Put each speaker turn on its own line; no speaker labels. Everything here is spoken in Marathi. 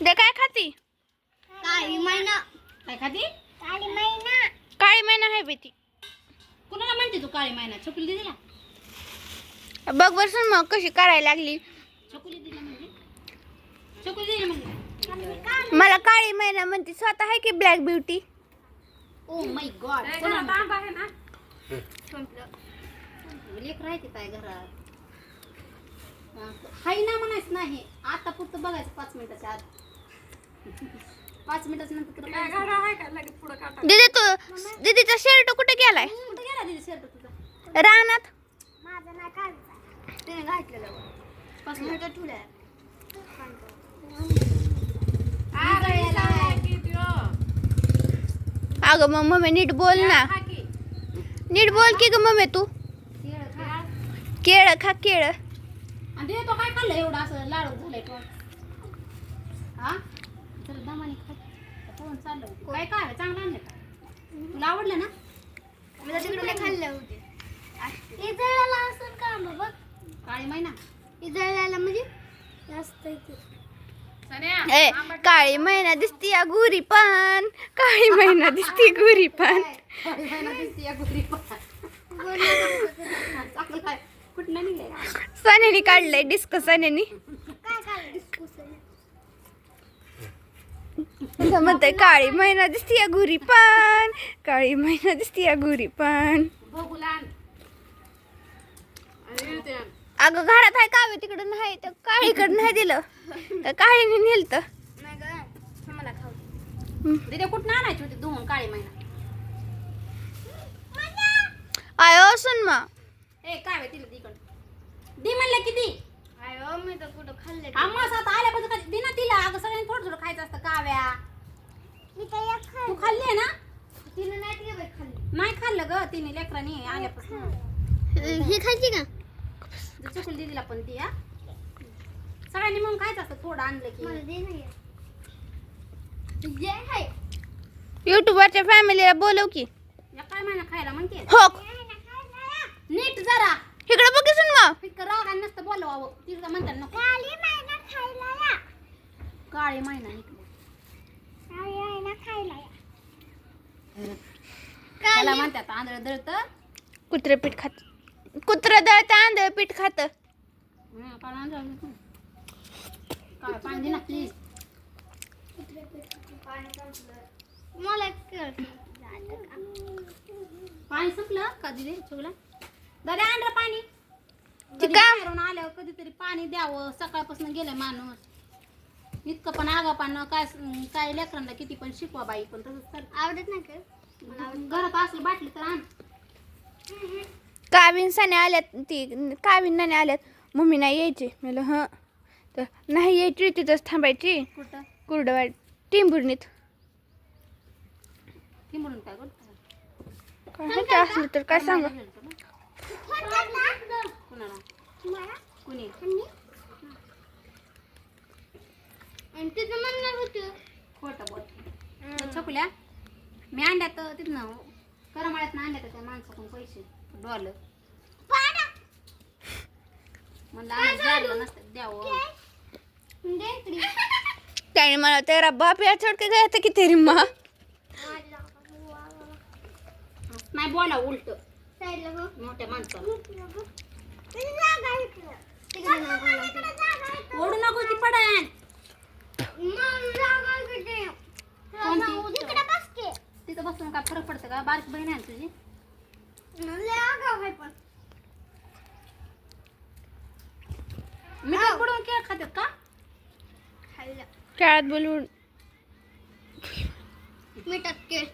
दे काय खाती?
काळी मैना.
काय खाती?
काळी मैना.
काळी महिना आहे बेटी
कुणाला म्हणते तू काळी महिना छकुली दिदीला?
बघ बसून मग कशी करायला लागली.
छकुली दिला म्हणजे छकुली दिली म्हणजे
मला काळी महिना म्हणते. स्वतः आहे की black beauty
oh my god कोणा लेकर आहे? की काय घरात? हाय ना म्हणायचं नाही. आता पुरतं बघायचं पाच मिनिटाच्या आत. पाच मिनिटाच्या नंतर तुला काय
दीदी तू दीदीचा शर्ट कुठे गेलाय?
कुठं गेला दिदी शर्ट तुझा?
रानात?
माझं तिने घातलेलं ठुल्या
अगं मग मम्मी नीट बोल ना. नीट बोल की ग मम्मी तू. केळ खा. केळ
आणि ते तो काय खाल्लं? एवढं असं लाडू झालंय तो. हा? चल दमाने खा कोण चाललं काय काय चांगलं आणलं का? तुला आवडलं ना?
मला तिकडे खाल्ले होते. इजळाला असं का मग बघ.
काळी महिना
इजळाला म्हणजे? जास्त इथे.
ए काळी महिना दिसती या गुरी पण. काळी महिना दिसती गुरी पण. सनेनी काढलंय डिस्को सनेनी
काय काय डिस्कुसन
असं म्हणतंय काळी महिना दिसती या गुरी पण काळी महिना दिसती या गुरी पण. अगं घरात आहे कावे तिकडे नाही तर काळीकडे नाही दिलं. तर काळीने नेलत.
नाही ग मला खाऊ
दिदे कुठं आणायची होती धुवून काळी महिना
आयो सुन मा
ए काय वे तिला तिकडं दे म्हणलं किती
अयो मी तर कुठं खाल्ले
आम्हा आता आल्यापासून कधी दे ना तिला. अगं सगळ्यांनी थोडं थोडं खायचं असतं काव्या. तू
खाल्ले
ना?
तिने नाही खाल्ली.
नाही खाल्लं ग तिने लेकरांनी आल्यापासून.
ही खायची का?
चुकली दिदीला पण ती हा. सगळ्यांनी मग खायचं असतं थोडं आणलं की.
मला दे नाही. जे आहे.
युट्यूबवरच्या फॅमिलीला बोलव की.
या काय महिना खायला म्हणते?
हो.
नीट जरा.
इकडे बघ सुन मा
इतकं राग आणि नसतं बोलवावं. तिला म्हणतात नको.
काळी या.
काळे महिना निघले
काळी मैना खायला या
त्याला म्हणतात आंधळ दळत.
कुत्रे पीठ खात कुत्र दळत आंधळ पीठ खात.
काय आंधळ काय पाणी दे ना प्लीज
मला
पाणी संपलं का दिदी? चुकला दादा आण रे पाणी आल्यावर कधीतरी पाणी द्यावं. सकाळपासून गेले माणूस. इतकं पण आगा पण काय काय लेकरांना किती पण शिकवा बाई पण तसंच कर
आवडत नाही का?
घरात असली बाटली तर आण.
कावीन सने आल्यात ती कावीन नाणे आल्यात. मम्मी नाही यायची. म्हणलं हं. तर नाही यायची तिथंच थांबायची.
कुठं?
कुरडवाड टिंबुर्णीत.
ती म्हणून काय करतो
काय होतं असलं तर काय सांग.
कुणाला? कुणी?
आणि तिथं म्हणणार होतं.
खोटं बोल छकुल्या मी आणल्यात तिथनं करमाळ्यात आणल्यात त्या माणसाकडून पैसे डॉलर. म्हणलं आम्हाला जायला नसतं द्यावं.
दे. इकडे.
त्याने मला तेरा बाप या छोड़ के गया था कि तेरी माँ.
नाही बोला उलट.
साईडला.
मोठ्या माणसाला.
तिकडे.
ओढू नको ती पडन
अभ्यासापासून का
फरक पड़ता का? बारीक बहीण है तुझी मी बुडवून केळ खाते का?
खेळात बोलून.
मिठात केळ.